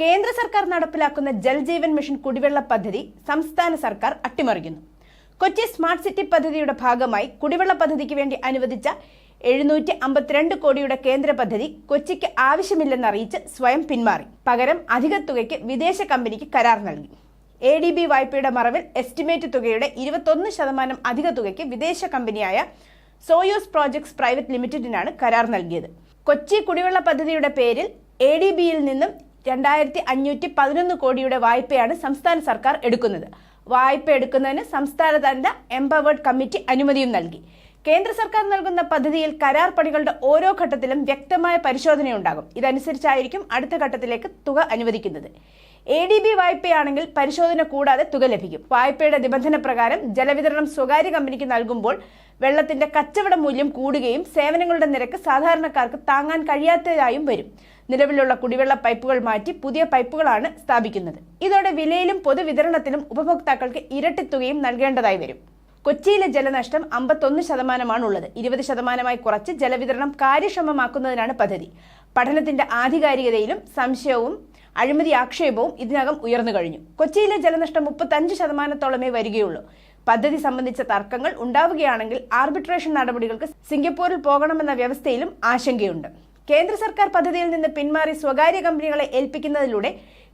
കേന്ദ്ര സർക്കാർ നടപ്പിലാക്കുന്ന ജൽജീവൻ മിഷൻ കുടിവെള്ള പദ്ധതി സംസ്ഥാന സർക്കാർ അട്ടിമറിക്കുന്നു. കൊച്ചി സ്മാർട്ട് സിറ്റി പദ്ധതിയുടെ ഭാഗമായി കുടിവെള്ള പദ്ധതിക്ക് വേണ്ടി അനുവദിച്ച എഴുന്നൂറ്റി അമ്പത്തിരണ്ട് കോടിയുടെ കേന്ദ്ര പദ്ധതി കൊച്ചിക്ക് ആവശ്യമില്ലെന്ന് അറിയിച്ച് സ്വയം പിന്മാറി. പകരം അധിക തുകയ്ക്ക് വിദേശ കമ്പനിക്ക് കരാർ നൽകി. എ ഡി ബി വായ്പയുടെ മറവിൽ എസ്റ്റിമേറ്റ് തുകയുടെ ഇരുപത്തൊന്ന് ശതമാനം അധിക തുകയ്ക്ക് വിദേശ കമ്പനിയായ സോയോസ് പ്രോജക്ട്സ് പ്രൈവറ്റ് ലിമിറ്റഡിനാണ് കരാർ നൽകിയത്. കൊച്ചി കുടിവെള്ള പദ്ധതിയുടെ പേരിൽ എ ഡി ബിയിൽ നിന്നും രണ്ടായിരത്തി അഞ്ഞൂറ്റി പതിനൊന്ന് കോടിയുടെ വായ്പയാണ് സംസ്ഥാന സർക്കാർ എടുക്കുന്നത്. വായ്പ എടുക്കുന്നതിന് സംസ്ഥാനതല എംപവേർഡ് കമ്മിറ്റി അനുമതിയും നൽകി. കേന്ദ്ര സർക്കാർ നൽകുന്ന പദ്ധതിയിൽ കരാർ പണികളുടെ ഓരോ ഘട്ടത്തിലും വ്യക്തമായ പരിശോധനയുണ്ടാകും. ഇതനുസരിച്ചായിരിക്കും അടുത്ത ഘട്ടത്തിലേക്ക് തുക അനുവദിക്കുന്നത്. എ ഡി ബി വായ്പയാണെങ്കിൽ പരിശോധന കൂടാതെ തുക ലഭിക്കും. വായ്പയുടെ നിബന്ധന പ്രകാരം ജലവിതരണം സ്വകാര്യ കമ്പനിക്ക് നൽകുമ്പോൾ വെള്ളത്തിന്റെ കച്ചവട മൂല്യം കൂടുകയും സേവനങ്ങളുടെ നിരക്ക് സാധാരണക്കാർക്ക് താങ്ങാൻ കഴിയാത്തതായും വരും. നിലവിലുള്ള കുടിവെള്ള പൈപ്പുകൾ മാറ്റി പുതിയ പൈപ്പുകളാണ് സ്ഥാപിക്കുന്നത്. ഇതോടെ വിലയിലും പൊതുവിതരണത്തിലും ഉപഭോക്താക്കൾക്ക് ഇരട്ടി തുകയും നൽകേണ്ടതായി വരും. കൊച്ചിയിലെ ജലനഷ്ടം അമ്പത്തൊന്ന് ശതമാനമാണ് ഉള്ളത് ഇരുപത് ശതമാനമായി കുറച്ച് ജലവിതരണം കാര്യക്ഷമമാക്കുന്നതിനാണ് പദ്ധതി. പഠനത്തിന്റെ ആധികാരികതയിലും സംശയവും അഴിമതി ആക്ഷേപവും ഇതിനകം ഉയർന്നു കഴിഞ്ഞു. കൊച്ചിയിലെ ജലനഷ്ടം മുപ്പത്തഞ്ച് ശതമാനത്തോളമേ വരികയുള്ളൂ. പദ്ധതി സംബന്ധിച്ച തർക്കങ്ങൾ ഉണ്ടാവുകയാണെങ്കിൽ ആർബിട്രേഷൻ നടപടികൾക്ക് സിംഗപ്പൂരിൽ പോകണമെന്ന വ്യവസ്ഥയിലും ആശങ്കയുണ്ട്. കേന്ദ്ര സർക്കാർ പദ്ധതിയിൽ നിന്ന് പിന്മാറി സ്വകാര്യ കമ്പനികളെ ഏൽപ്പിക്കുന്നതിലൂടെ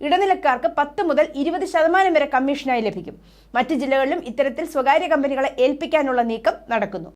ഇടനിലക്കാർക്ക് പത്ത് മുതൽ ഇരുപത് ശതമാനം വരെ കമ്മീഷനായി ലഭിക്കും. മറ്റ് ജില്ലകളിലും ഇത്തരത്തിൽ സ്വകാര്യ കമ്പനികളെ ഏൽപ്പിക്കാനുള്ള നീക്കം നടക്കുന്നു.